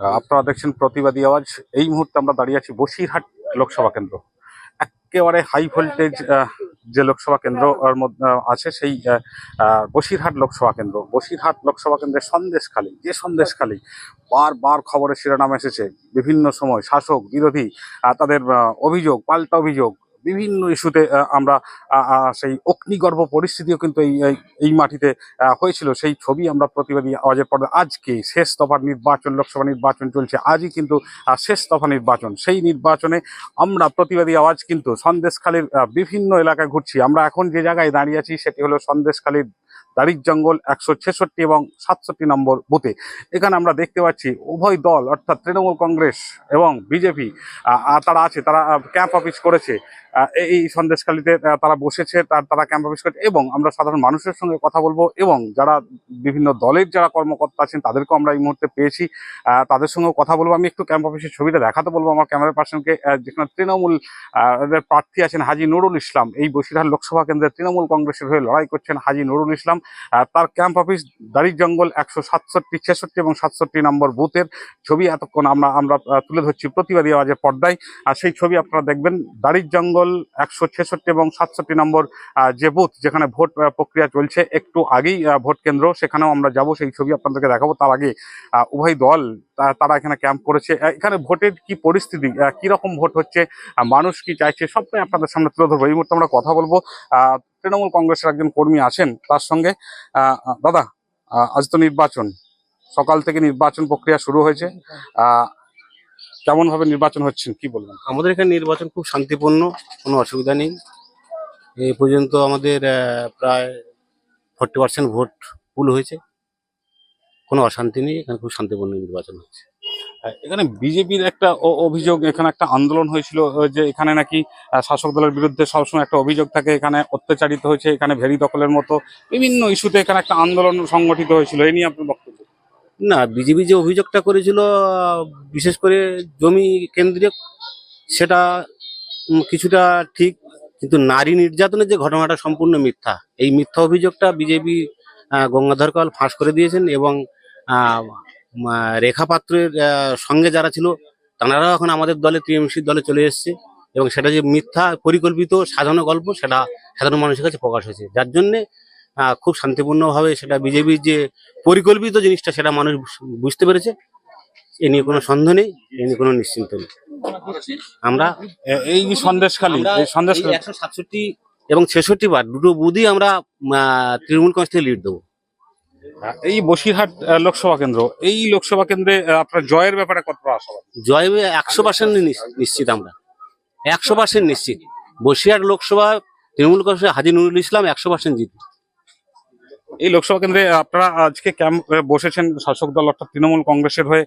আপনারা দেখছেন প্রতিবাদী আওয়াজ। এই মুহূর্তে আমরা দাঁড়িয়ে আছি বসিরহাট লোকসভা কেন্দ্র। একেবারে হাই ভোল্টেজ যে লোকসভা কেন্দ্র আছে সেই বসিরহাট লোকসভা কেন্দ্র। বসিরহাট লোকসভা কেন্দ্রের সন্দেশখালী যে সন্দেশখালী বারবার খবরের শিরোনাম এসেছে। বিভিন্ন সময় শাসক, বিরোধী তাদের অভিযোগ, পাল্টা অভিযোগ। বিভিন্ন ইস্যুতে আমরা সেই অগ্নিগর্ভ পরিস্থিতিও কিন্তু এই, এই- এই মাটিতে হয়েছিল। সেই ছবি আমরা প্রতিবাদী আওয়াজের পর আজকে শেষ দফার নির্বাচন, লোকসভা নির্বাচন চলছে। আজই কিন্তু শেষ দফা নির্বাচন। সেই নির্বাচনে আমরা প্রতিবাদী আওয়াজ কিন্তু সন্দেশখালীর বিভিন্ন এলাকায় ঘুরছি। আমরা এখন যে জায়গায় দাঁড়িয়ে আছি, সেটি হলো সন্দেশখালীর দাড়ির জঙ্গল একশো ছেষট্টি এবং সাতষট্টি নম্বর বুথে। এখানে আমরা দেখতে পাচ্ছি উভয় দল, অর্থাৎ তৃণমূল কংগ্রেস এবং বিজেপি তারা আছে, তারা ক্যাম্প অফিস করেছে। এই- সন্দেশখালীতে তারা বসেছে, তার, তারা ক্যাম্প অফিস করেছে এবং আমরা সাধারণ মানুষের সঙ্গে কথা বলব এবং যারা বিভিন্ন দলের যারা কর্মকর্তা আছেন, তাদেরকেও আমরা এই মুহূর্তে পেয়েছি। তাদের সঙ্গেও কথা বলব। আমি একটু ক্যাম্প অফিসের ছবিটা দেখাতে বলব আমার ক্যামেরা পার্সনকে যেখানে তৃণমূল প্রার্থী আছেন হাজি নুরুল ইসলাম। এই বসিরহাট লোকসভা কেন্দ্রে তৃণমূল কংগ্রেসের হয়ে লড়াই করছেন হাজি নুরুল ইসলাম। তার ক্যাম্প অফিস দাড়ির জঙ্গল একশো সাতষট্টি, ছেষট্টি এবং সাতষট্টি নম্বর বুথের ছবি এতক্ষণ আমরা আমরা তুলে ধরছি প্রতিবাদী আওয়াজের পর্দায়। আর সেই ছবি আপনারা দেখবেন দাড়ির জঙ্গল একশো ছেষট্টি এবং সাতষট্টি নম্বর যে বুথ যেখানে ভোট প্রক্রিয়া চলছে একটু আগেই ভোট কেন্দ্র, সেখানেও আমরা যাব, সেই ছবি আপনাদেরকে দেখাবো। তার আগে উভয় দল তারা এখানে ক্যাম্প করেছে। এখানে ভোটের কি পরিস্থিতি? আহ, কি রকম ভোট হচ্ছে? মানুষ কি চাইছে? সবটাই আপনাদের সামনে তুলে ধরবো। এই মুহূর্তে আমরা কথা বলব। তৃণমূল কংগ্রেসের একজন কর্মী আছেন তার সঙ্গে। দাদা আজ তো নির্বাচন। সকাল থেকে নির্বাচন প্রক্রিয়া শুরু হয়েছে। আহ, কেমন ভাবে নির্বাচন হচ্ছেন কি বলবেন? আমাদের এখানে নির্বাচন খুব শান্তিপূর্ণ কোনো অসুবিধা নেই। এই পর্যন্ত আমাদের প্রায় ফোর্টি পার্সেন্ট ভোট পুল হয়েছে। কোনো অশান্তি নেই এখানে খুব শান্তিপূর্ণ নির্বাচন হচ্ছে এখানে বিজেপির একটা অভিযোগ এখানে একটা আন্দোলন হয়েছিল যে এখানে নাকি শাসক দলের বিরুদ্ধে সবসময় একটা অভিযোগ থাকে এখানে অত্যাচারিত হয়েছে এখানে ভেরি দখলের মতো বিভিন্ন ইস্যুতে এখানে একটা আন্দোলন সংগঠিত হয়েছিল এই নিয়ে আপনার বক্তব্য না বিজেপি যে অভিযোগটা করেছিল বিশেষ করে জমি কেন্দ্রীয় সেটা কিছুটা ঠিক কিন্তু নারী নির্যাতনের যে ঘটনাটা সম্পূর্ণ মিথ্যা। এই মিথ্যা অভিযোগটা বিজেপি গঙ্গাধর কাল ফাঁস করে দিয়েছেন এবং রেখা পাত্রের সঙ্গে যারা ছিল তারাও এখন আমাদের দলে টিএমসির দলে চলে এসেছে এবং সেটা যে মিথ্যা পরিকল্পিত সাজানো গল্প সেটা সাধারণ মানুষের কাছে প্রকাশ হয়েছে। যার জন্যে খুব শান্তিপূর্ণভাবে সেটা বিজেপির যে পরিকল্পিত জিনিসটা সেটা মানুষ বুঝ- বুঝতে পেরেছে। এ নিয়ে কোনো সন্দেহ নেই এ নিয়ে কোনো নিশ্চিন্ত নেই। আমরা এই যে সন্দেশখালী আমরা এই সন্দেশখালী একশো সাতষট্টি এবং ছেষট্টি বার দুটো বুধই আমরা তৃণমূল কংগ্রেস থেকে লিড দেবো। এই বসিরহাট লোকসভা কেন্দ্র এই লোকসভা কেন্দ্রে আপনার জয়ের ব্যাপারে কতটা আশাবাদী জয় একশো পার্সেন্ট নিশ্চিত আমরা। একশো পার্সেন্ট নিশ্চিত। বসিরহাট লোকসভা তৃণমূল কংগ্রেস হাজি নুরুল ইসলাম একশো পার্সেন্ট জিতবে। এই লোকসভা কেন্দ্রে আপনারা আজকে ক্যাম্প বসেছেন শাসক দল অর্থাৎ তৃণমূল কংগ্রেসের হয়ে।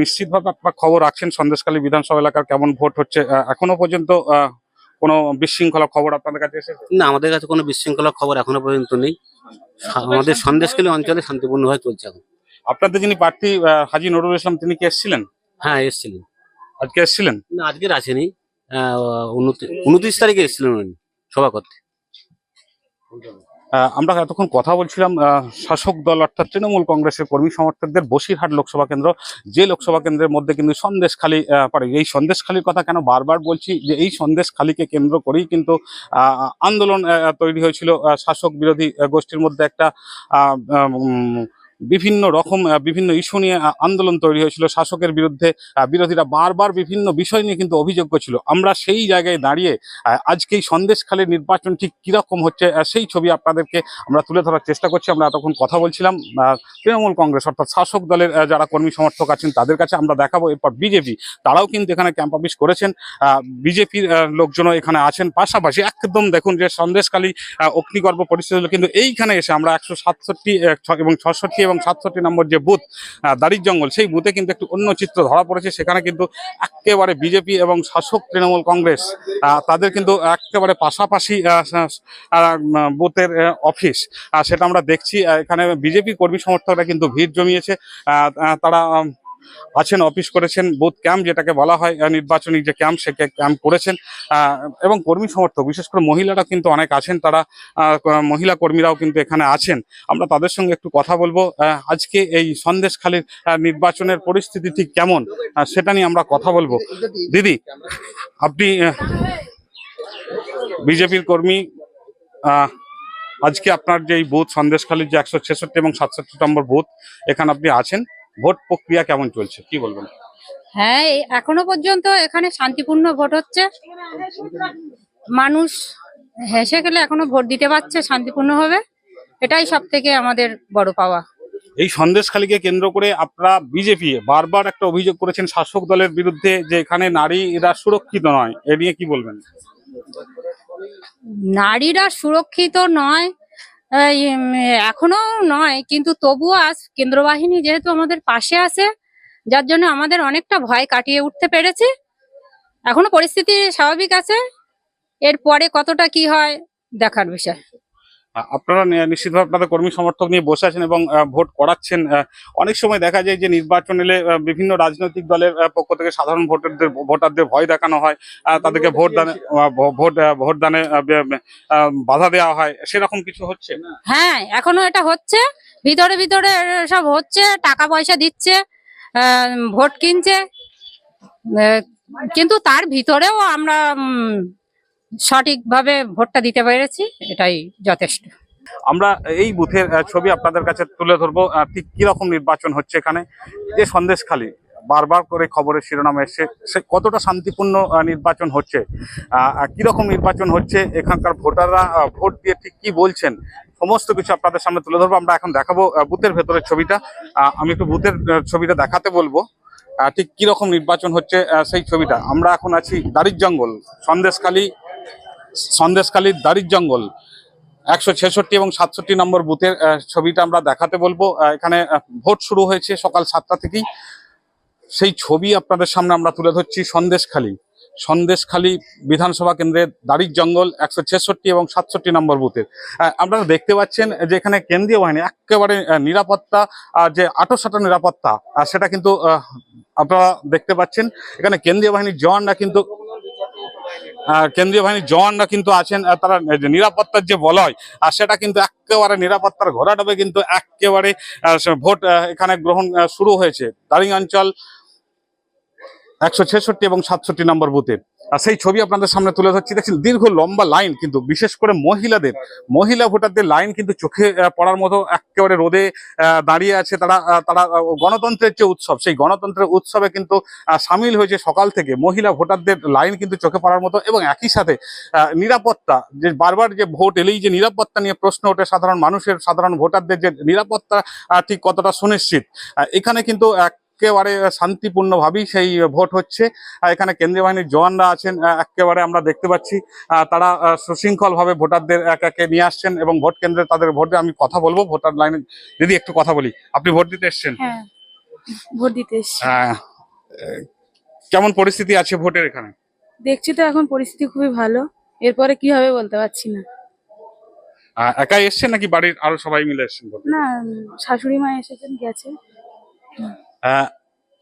নিশ্চিতভাবে আপনারা খবর রাখছেন সন্দেশখালী বিধানসভা এলাকার কেমন ভোট হচ্ছে। এখনও পর্যন্ত কোনো বিশৃঙ্খলা খবর আপনাদের কাছে এসেছে? না আমাদের কাছে কোনো বিশৃঙ্খলা খবর এখনও পর্যন্ত নেই। আমাদের সন্দেশখালী অঞ্চলে শান্তিপূর্ণভাবে চলছে এখন। আপনাদের যিনি প্রার্থী হাজি নুরুল ইসলাম তিনি কি এসেছিলেন? হ্যাঁ এসেছিলেন। আজকে এসেছিলেন? না আজকের আসেনি। উনত্রিশ তারিখে এসেছিলেন উনি সভা করতে আমরা এতক্ষণ কথা বলছিলাম শাসক দল অর্থাৎ তৃণমূল কংগ্রেসের কর্মী সমর্থকদের বসিরহাট লোকসভা কেন্দ্র। যে লোকসভা কেন্দ্রের মধ্যে কিন্তু সন্দেশখালী পারে এই সন্দেশখালীর কথা কেন বারবার বলছি, যে এই সন্দেশখালীকে কেন্দ্র করেই কিন্তু আন্দোলন তৈরি হয়েছিল শাসক বিরোধী গোষ্ঠীর মধ্যে একটা বিভিন্ন রকম বিভিন্ন ইস্যু নিয়ে আন্দোলন তৈরি হয়েছিল। শাসকের বিরুদ্ধে বিরোধীরা বারবার বিভিন্ন বিষয় নিয়ে কিন্তু অভিযোগ করছিল। আমরা সেই জায়গায় দাঁড়িয়ে আজকে এই নির্বাচন ঠিক কীরকম হচ্ছে সেই ছবি আপনাদেরকে আমরা তুলে ধরার চেষ্টা করছি। আমরা এতক্ষণ কথা বলছিলাম তৃণমূল কংগ্রেস অর্থাৎ শাসক দলের যারা কর্মী সমর্থক আছেন, তাদের কাছে আমরা দেখাবো। এরপর বিজেপি, তারাও কিন্তু এখানে ক্যাম্প অফিস করেছেন। বিজেপির লোকজনও এখানে আছেন। পাশাপাশি একদম দেখুন যে সন্দেশখালী অগ্নিগর্ভ পরিস্থিতি কিন্তু এইখানে এসে আমরা একশো সাতষট্টি এবং ছষট্টি এবং সাতষট্টি নম্বর যে বুথ দাড়ির জঙ্গল, সেই বুথে কিন্তু একটু অন্য চিত্র ধরা পড়েছে। সেখানে কিন্তু একেবারে বিজেপি এবং শাসক তৃণমূল কংগ্রেস তাদের কিন্তু একেবারে পাশাপাশি বুথের অফিস। সেটা আমরা দেখছি এখানে বিজেপি কর্মী সমর্থকরা কিন্তু ভিড় জমিয়েছে। তারা আছেন অফিস করেছেন বুথ ক্যাম্প যেটাকে বলা হয় নির্বাচনী যে ক্যাম্প সে ক্যাম্প করেছেন। এবং কর্মী সমর্থক, বিশেষ করে মহিলারা কিন্তু অনেক আছেন, তারা মহিলা কর্মীরাও কিন্তু এখানে আছেন। আমরা তাদের সঙ্গে একটু কথা বলব। আজকে এই সন্দেশখালীর নির্বাচনের পরিস্থিতি ঠিক কেমন? সেটা নিয়ে আমরা কথা বলব। দিদি, আপনি বিজেপির কর্মী আজকে আপনার যে এই বুথ সন্দেশখালীর যে একশো ছেষট্টি এবং সাতষট্টি নম্বর বুথ এখানে আপনি আছেন। ভোট প্রক্রিয়া কেমন চলছে? কি বলবেন? হ্যাঁ এখনও পর্যন্ত এখানে শান্তিপূর্ণ ভোট হচ্ছে। মানুষ হেসে গেলে এখনও ভোট দিতে পারছে শান্তিপূর্ণ হবে। এটাই সব থেকে আমাদের বড় পাওয়া। এই সন্দেশখালীকে কেন্দ্র করে আপনারা বিজেপি বারবার একটা অভিযোগ করেছেন শাসক দলের বিরুদ্ধে যে এখানে নারীরা সুরক্ষিত নয়। এ নিয়ে কি বলবেন? নারীরা সুরক্ষিত নয় এখনও নয়, কিন্তু তবুও আজ কেন্দ্র বাহিনী যেহেতু আমাদের পাশে আছে, যার জন্য আমাদের অনেকটা ভয় কাটিয়ে উঠতে পেরেছি। এখনও পরিস্থিতি স্বাভাবিক আছে, এরপরে কতটা কি হয় দেখার বিষয়। আপনারা নিশ্চিতভাবে আপনাদের কর্মী সমর্থক নিয়ে বসে আছেন এবং ভোট করাচ্ছেন অনেক সময় দেখা যায় যে নির্বাচন এলে বিভিন্ন রাজনৈতিক দলের পক্ষ থেকে সাধারণ ভোটারদের ভোটারদের ভয় দেখানো হয় আহ, তাদেরকে ভোট দানে ভো- ভোট ভোট দানে বাধা দেওয়া হয় সেরকম কিছু হচ্ছে হ্যাঁ এখনও এটা হচ্ছে ভিতরে ভিতরে সব হচ্ছে টাকা পয়সা দিচ্ছে আহ, ভোট কিনছে কিন্তু তার ভিতরেও আমরা সঠিকভাবে ভোটটা দিতে পেরেছি, এটাই যথেষ্ট। আমরা এই বুথের ছবি আপনাদের কাছে তুলে ধরবো ঠিক কীরকম নির্বাচন হচ্ছে এখানে? যে সন্দেশখালী বারবার করে খবরের শিরোনামে এসছে, সে কতটা শান্তিপূর্ণ নির্বাচন হচ্ছে? কীরকম নির্বাচন হচ্ছে এখানকার ভোটাররা ভোট দিয়ে ঠিক কি বলছেন? সমস্ত কিছু আপনাদের সামনে তুলে ধরবো, আমরা এখন দেখাবো বুথের ভেতরের ছবিটা। আমি একটু বুথের ছবিটা দেখাতে বলব। ঠিক কীরকম নির্বাচন হচ্ছে সেই ছবিটা। আমরা এখন আছি দাড়ির জঙ্গল সন্দেশখালী সন্দেশখালীর দাড়ির জঙ্গল, একশো ছেষট্টি এবং সাতষট্টি নম্বর বুথের ছবিটা আমরা দেখাতে বলব। এখানে ভোট শুরু হয়েছে সকাল সাতটা থেকেই। সেই ছবি আপনাদের সামনে আমরা তুলে ধরছি সন্দেশখালী। সন্দেশখালী বিধানসভা কেন্দ্রের দাড়ির জঙ্গল, একশো ছেষট্টি এবং সাতষট্টি নম্বর বুথের। আপনারা দেখতে পাচ্ছেন যে এখানে কেন্দ্রীয় বাহিনী একেবারে নিরাপত্তা যে আটোসাটো নিরাপত্তা সেটা কিন্তু আপনারা দেখতে পাচ্ছেন। এখানে কেন্দ্রীয় বাহিনীর জওয়ানরা কিন্তু কেন্দ্রীয় বাহিনীর জওয়ানরা কিন্তু আছেন তারা নিরাপত্তার যে বলয়, আর সেটা কিন্তু একেবারে নিরাপত্তার ঘোরাডবে কিন্তু একেবারে ভোট এখানে গ্রহণ শুরু হয়েছে। দারিং অঞ্চল একশো ছেষট্টি এবং সাতষট্টি নম্বর বুথে। আর সেই ছবি আপনাদের সামনে তুলে ধরছি। দেখছেন, দীর্ঘ লম্বা লাইন কিন্তু বিশেষ করে মহিলাদের, মহিলা ভোটারদের লাইন কিন্তু চোখে পড়ার মতো একেবারে রোদে দাঁড়িয়ে আছে তারা তারা গণতন্ত্রের যে উৎসব, সেই গণতন্ত্রের উৎসবে কিন্তু সামিল হয়েছে সকাল থেকে মহিলা ভোটারদের লাইন কিন্তু চোখে পড়ার মতো এবং একই সাথে নিরাপত্তা, যে বারবার যে ভোট এলেই যে নিরাপত্তা নিয়ে প্রশ্ন ওঠে সাধারণ মানুষের, সাধারণ ভোটারদের যে নিরাপত্তা ঠিক কতটা সুনিশ্চিত। এখানে কিন্তু একেবারে শান্তিপূর্ণভাবেই সেই ভোট হচ্ছে। এখানে কেন্দ্রীয় বাহিনীর জওয়ানরা আছেন একেবারে আমরা দেখতে পাচ্ছি তারা সুশৃঙ্খল ভাবে ভোটারদের এক একে নিয়ে আসছেন এবং ভোট কেন্দ্রে তাদের ভোটে আমি কথা বলব ভোটার লাইনে দিদি একটু কথা বলি। আপনি ভোট দিতে এসছেন? হ্যাঁ ভোট দিতে আহ, কেমন পরিস্থিতি আছে ভোটের এখানে? দেখছি তো এখন পরিস্থিতি খুবই ভালো এরপরে কি হবে বলতে পারছি না। একাই এসছেন নাকি বাড়ির আরও সবাই মিলে এসছেন? না শাশুড়ি মা এসেছেন গেছে।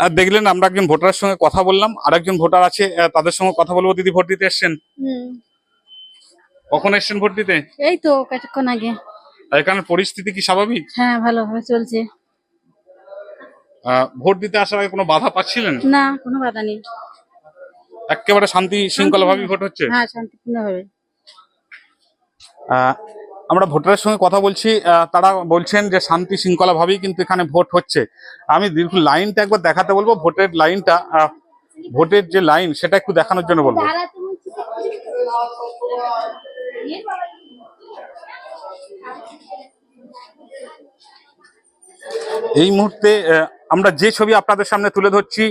দেখলেন আমরা একজন ভোটারের সঙ্গে কথা বললাম আর একজন ভোটার আছে তাদের সঙ্গে কথা বলব। দিদি ভোট দিতে এসছেন? কখন এসছেন ভোট দিতে? এই তো কতক্ষণ আগে। আর এখানের পরিস্থিতি কি স্বাভাবিক? হ্যাঁ ভালোভাবে চলছে। ভোট দিতে আসার আগে কোনো বাধা পাচ্ছিলেন? না কোনো বাধা নেই। একেবারে শান্তি শৃঙ্খলা ভাবে ভোট হচ্ছে? হ্যাঁ শান্তিপূর্ণ হবে আহ, আমরা ভোটারের সঙ্গে কথা বলছি তারা বলছেন যে শান্তি শৃঙ্খলা ভাবেই কিন্তু এখানে ভোট হচ্ছে। আমি দীর্ঘ লাইনটা একবার দেখাতে বলব, ভোটের লাইনটা ভোটের যে লাইন সেটা একটু দেখানোর জন্য বলব। এই মুহূর্তে আমরা যে ছবি আপনাদের সামনে তুলে ধরছি,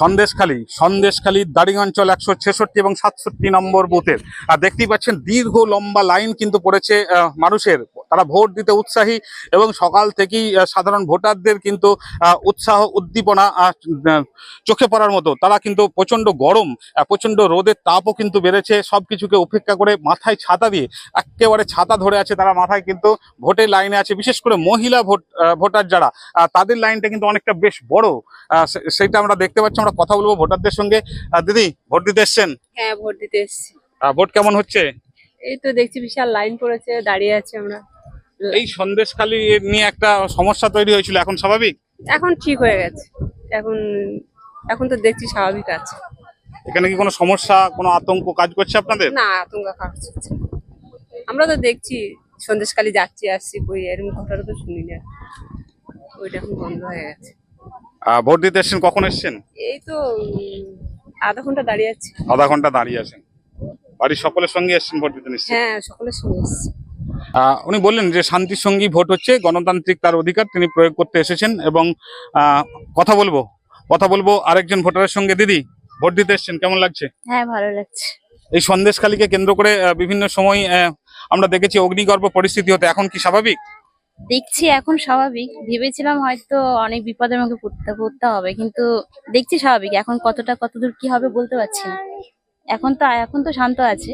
সন্দেশখালী সন্দেশখালী দারিং অঞ্চল একশো ছেষট্টি এবং সাতষট্টি নম্বর বুথের। আর দেখতেই পাচ্ছেন, দীর্ঘ লম্বা লাইন কিন্তু পড়েছে মানুষের। তারা ভোট দিতে উৎসাহী এবং সকাল থেকেই সাধারণ ভোটারদের কিন্তু উৎসাহ উদ্দীপনা চোখে পড়ার মতো। তারা কিন্তু প্রচণ্ড গরম আহ, প্রচণ্ড রোদের তাপও কিন্তু বেড়েছে। সবকিছুকে উপেক্ষা করে মাথায় ছাতা দিয়ে একেবারে ছাতা ধরে আছে তারা মাথায় কিন্তু ভোটের লাইনে আছে। বিশেষ করে মহিলা ভোট ভোটার যারা তাদের লাইনটা কিন্তু অনেকটা বেশ বড়। সেটা আমরা দেখতে পাচ্ছি আমরা কথা বলব ভোটারদের সঙ্গে। দিদি ভোট দিতে এসছেন? হ্যাঁ ভোট দিতে এসছি। ভোট কেমন হচ্ছে? এই তো দেখছি বিশাল লাইন পড়েছে দাঁড়িয়ে আছে আমরা। এই সন্দেশখালী নিয়ে একটা সমস্যা তৈরি হয়েছিল এখন স্বাভাবিক? এখন ঠিক হয়ে গেছে। এখন এখন তো দেখছি স্বাভাবিক আছে। এখানে কি কোনো সমস্যা কোনো আতঙ্ক কাজ করছে আপনাদের? না আতঙ্ক কাজ না। আমরা তো দেখছি সন্দেশকালী যাচ্ছি আসছি কই এরকম ঘটনা তো শুনি না। ওইটা এখন বন্ধ হয়ে গেছে। ভোট দিতে এসছেন কখন এসছেন? এই তো আধা ঘণ্টা দাঁড়িয়ে আছি। আধা ঘণ্টা দাঁড়িয়ে আছেন। বাড়ির সকলের সঙ্গে এসছেন ভোট দিতে নিশ্চয়ই? হ্যাঁ সকলের সঙ্গে এসছি। উনি বললেন যে শান্তির সঙ্গী ভোট হচ্ছে গণতান্ত্রিক তার অধিকার তিনি প্রয়োগ করতে এসেছেন এবং কথা বলব কথা বলব আরেকজন ভোটারের সঙ্গে। দিদি ভোট দিতে এসছেন কেমন লাগছে? হ্যাঁ ভালো লাগছে। এই সন্দেশখালীকে কেন্দ্র করে বিভিন্ন সময় আমরা দেখেছি অগ্নিগর্ভ পরিস্থিতি হতে এখন কি স্বাভাবিক? দেখছি এখন স্বাভাবিক। ভেবেছিলাম হয়তো অনেক বিপদের মুখে পড়তে পড়তে হবে কিন্তু দেখছি স্বাভাবিক। এখন কতটা কতদূর কি হবে বলতে পারছি না। এখন তো এখন তো শান্ত আছে।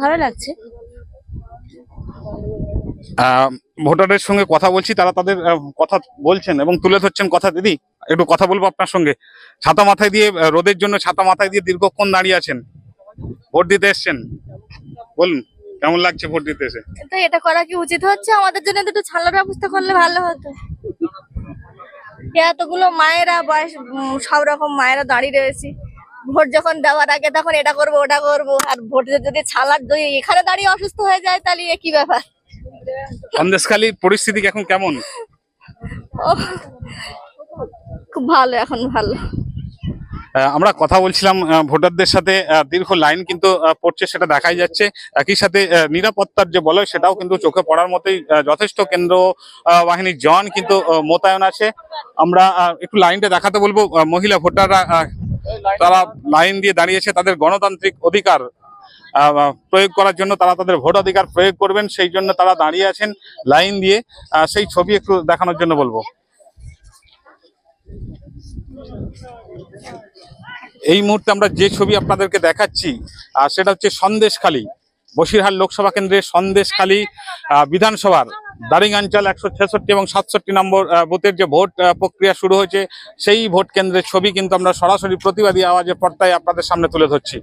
ভালো লাগছে। ভোটারের সঙ্গে কথা বলছি, তারা তাদের কথা বলছেন এবং তুলে ধরছেন কথা। দিদি, একটু কথা বলব আপনার সঙ্গে। ছাতা মাথায় দিয়ে রোদের জন্য ছাতা মাথায় দিয়ে দীর্ঘক্ষণ দাঁড়িয়ে আছেন। ভোট দিতে এসছেন। বলুন, কেমন লাগছে ভোট দিতে এসে? এটা করা কি উচিত হচ্ছে? আমাদের জন্য একটু ছাড়ার ব্যবস্থা করলে ভালো হতো। এতগুলো মায়েরা বয়স সব রকম মায়েরা দাঁড়িয়ে রয়েছি। ভোট যখন দেওয়ার আগে তখন এটা করব ওটা করব। আর ভোট যদি ছালার দই এখানে দাঁড়িয়ে অসুস্থ হয়ে যায় তাহলে এ কি ব্যাপার? সন্দেশখালীর পরিস্থিতি এখন কেমন? খুব ভালো এখন ভালো। আমরা কথা বলছিলাম ভোটারদের সাথে দীর্ঘ লাইন কিন্তু পড়ছে সেটা দেখাই যাচ্ছে। একই সাথে নিরাপত্তার যে বলয় সেটাও কিন্তু চোখে পড়ার মতোই যথেষ্ট। কেন্দ্র বাহিনীর জওয়ান কিন্তু মোতায়েন আছে। আমরা একটু লাইনটা দেখাতে বলব মহিলা ভোটাররা তারা লাইন দিয়ে দাঁড়িয়েছে তাদের গণতান্ত্রিক অধিকার প্রয়োগ করার জন্য তারা তাদের ভোটাধিকার প্রয়োগ করবেন সেই জন্য তারা দাঁড়িয়ে আছেন লাইন দিয়ে। সেই ছবি একটু দেখানোর জন্য বলব। এই মুহূর্তে আমরা যে ছবি আপনাদেরকে দেখাচ্ছি সেটা হচ্ছে সন্দেশখালী বসিরহাট লোকসভা কেন্দ্রের সন্দেশখালী আহ, দারিঙ্গাঞ্চল একশো ছেষট্টি এবং সাতষট্টি নম্বর বুথের যে ভোট প্রক্রিয়া শুরু হয়েছে, সেই ভোট কেন্দ্রের ছবি কিন্তু আমরা সরাসরি প্রতিবাদী আওয়াজের পর্দায় আপনাদের সামনে তুলে ধরছি।